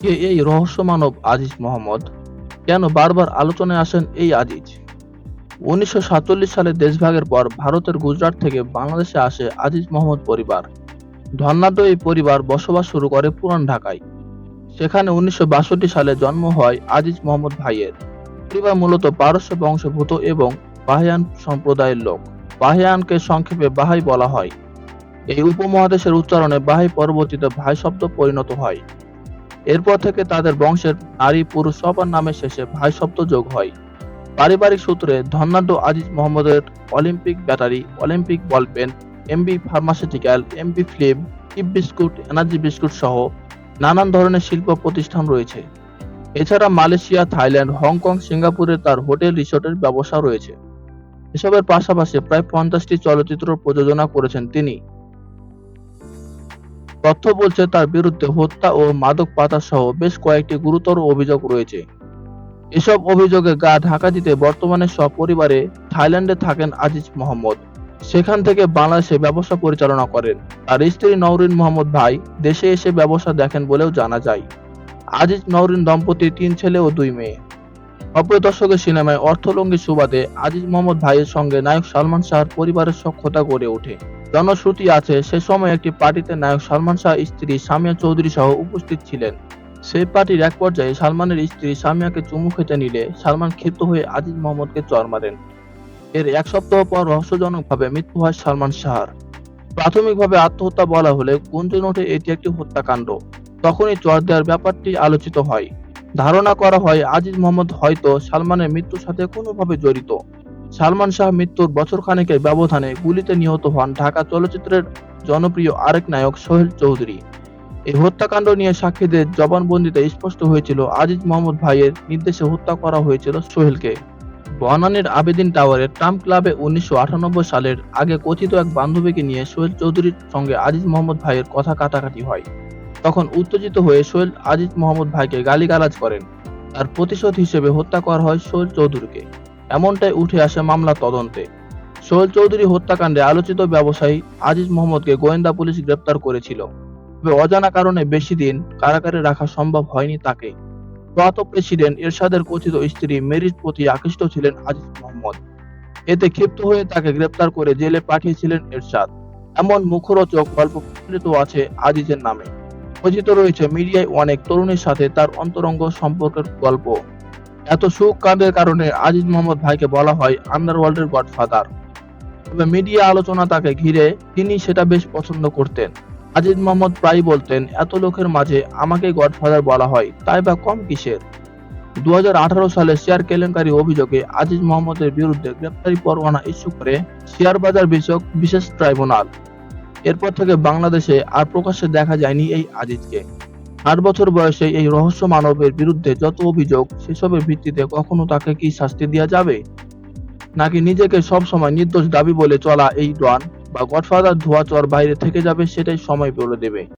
কে এই রহস্য মানব আজিজ মোহাম্মদ? কেন বারবার আলোচনায় আসেন এই আজিজ? উনিশশো সাতচল্লিশ সালে দেশভাগের পর ভারতের গুজরাট থেকে বাংলাদেশে আসে আজিজ মোহাম্মদ পরিবার। ধর্নাঢ্য এই পরিবার বসবাস শুরু করে পুরান ঢাকায়। সেখানে উনিশশো বাষট্টি সালে জন্ম হয় আজিজ মোহাম্মদ ভাইয়ের। পরিবার মূলত পারস্য বংশভূত এবং বাহিয়ান সম্প্রদায়ের লোক। বাহিয়ানকে সংক্ষেপে বাহাই বলা হয়। এই উপমহাদেশের উচ্চারণে বাহাই পরবর্তীতে ভাই শব্দ পরিণত হয়। এরপর থেকে তাদের বংশের নারী পুরুষ সবার নামের শেষে ভাই শব্দ যোগ হয়। পারিবারিক সূত্রে ধন্যাঢ্য আজিজ মোহাম্মদের Olympic battery, Olympic ball pen MB pharmaceutical MB film keep biscuit, energy biscuit সহ নানান ধরনের শিল্প প্রতিষ্ঠান রয়েছে। এছাড়া মালয়েশিয়া, থাইল্যান্ড, হংকং, সিঙ্গাপুরে তার হোটেল, রিসোর্টের ব্যবসা রয়েছে। এসবের পাশাপাশি প্রায় পঞ্চাশটি চলচ্চিত্র প্রযোজনা করেছেন তিনি। তথ্য বলছে তার বিরুদ্ধে হত্যা ও মাদক পাচার সহ বেশ কয়েকটি গুরুতর অভিযোগ রয়েছে। এসব অভিযোগে গা ঢাকা দিতে বর্তমানে সপরিবারে থাইল্যান্ডে থাকেন আজিজ মোহাম্মদ। সেখান থেকে বাংলাদেশে ব্যবসা পরিচালনা করেন। আর স্ত্রী নওরিন মোহাম্মদ ভাই দেশে এসে ব্যবসা দেখেন বলেও জানা যায়। আজিজ নওরিন দম্পতির তিন ছেলে ও দুই মেয়ে। নব্বই দশকের সিনেমায় অর্থলঙ্গী সুবাদে আজিজ মোহাম্মদ ভাইয়ের সঙ্গে নায়ক সালমান শাহর পরিবারের সক্ষতা গড়ে ওঠে। জনশ্রুতি আছে, সে সময় একটি পার্টিতে নায়ক সালমান শাহ, স্ত্রী সামিয়া চৌধুরী সহ উপস্থিত ছিলেন। সেই পার্টির এক পর্যায়ে সালমানের স্ত্রী সামিয়াকে চুমু খেতে নিলে সালমান ক্ষিপ্ত হয়ে আজিজ মোহাম্মদকে চর মারেন। এর এক সপ্তাহ পর রহস্যজনকভাবে মৃত্যু হয় সালমান শাহর। প্রাথমিকভাবে আত্মহত্যা বলা হলে গুঞ্জন ওঠে এটি একটি হত্যাকাণ্ড। তখনই চর দেওয়ার ব্যাপারটি আলোচিত হয়। ধারণা করা হয়, আজিজ মোহাম্মদ হয়তো সালমানের মৃত্যুর সাথে কোনোভাবে জড়িত। সালমান শাহ মৃত্যুর বছর খানেকের ব্যবধানে গুলিতে নিহত হন ঢাকা চলচ্চিত্রের জনপ্রিয় আরেক নায়ক সোহেল চৌধুরী। এই হত্যাকাণ্ড নিয়ে সাক্ষীদের জবানবন্দিতে স্পষ্ট হয়েছিল, আজিজ মোহাম্মদ ভাইয়ের নির্দেশে হত্যা করা হয়েছিল সোহেলকে। বনানীর আবেদিন টাওয়ারের ট্রাম ক্লাবে উনিশশো আটানব্বই সালের আগে কথিত এক বান্ধবীকে নিয়ে সোহেল চৌধুরীর সঙ্গে আজিজ মোহাম্মদ ভাইয়ের কথা কাটাকাটি হয়। তখন উত্তেজিত হয়ে সোহেল আজিজ মোহাম্মদ ভাইকে গালিগালাজ করেন। তার প্রতিশোধ হিসেবে হত্যা করা হয় সোহেল চৌধুরীকে। এমনটাই উঠে আসে মামলা তদন্তে। সোহেল চৌধুরী হত্যাকাণ্ডে আলোচিত ব্যবসায়ী আজিজ মোহাম্মদকে গোয়েন্দা পুলিশ গ্রেপ্তার করেছিল। তবে অজানা কারণে বেশি দিন কারাগারে রাখা সম্ভব হয়নি তাকে। প্রয়াত প্রেসিডেন্ট এরশাদের কথিত স্ত্রী মেরির প্রতি আকৃষ্ট ছিলেন আজিজ মোহাম্মদ। এতে ক্ষিপ্ত হয়ে তাকে গ্রেপ্তার করে জেলে পাঠিয়েছিলেন এরশাদ। এমন মুখরোচক গল্প প্রচলিত আছে আজিজের নামে। খচিত রয়েছে মিডিয়ায় অনেক তরুণীর সাথে তার অন্তরঙ্গ সম্পর্কের গল্প। এত সুখ কাণ্ডের কারণে আজিজ মোহাম্মদ ভাইকে বলা হয় আন্ডারওয়ার্ল্ডের গডফাদার। তবে মিডিয়া আলোচনা তাকে ঘিরে তিনি সেটা বেশ পছন্দ করতেন। আজিজ মোহাম্মদ প্রায় বলতেন, এত লোকের মাঝে আমাকে গডফাদার বলা হয়, তাই বা কম কিসের? দু হাজার আঠারো সালে শেয়ার কেলেঙ্কারি অভিযোগে আজিজ মোহাম্মদের বিরুদ্ধে গ্রেপ্তারি পরোয়ানা ইস্যু করে শেয়ার বাজার বিষয়ক বিশেষ ট্রাইব্যুনাল। এরপর থেকে বাংলাদেশে আর প্রকাশ্যে দেখা যায়নি এই আজিজকে। আট বছর বয়সে এই রহস্য মানবের বিরুদ্ধে যত অভিযোগ, সেসবের ভিত্তিতে কখনো তাকে কি শাস্তি দেওয়া যাবে? নাকি নিজেকে সবসময় নির্দোষ দাবি বলে চলা এই ডন বা গডফাদার ধোয়া চর বাইরে থেকে যাবে সেটাই সময় বলে দেবে।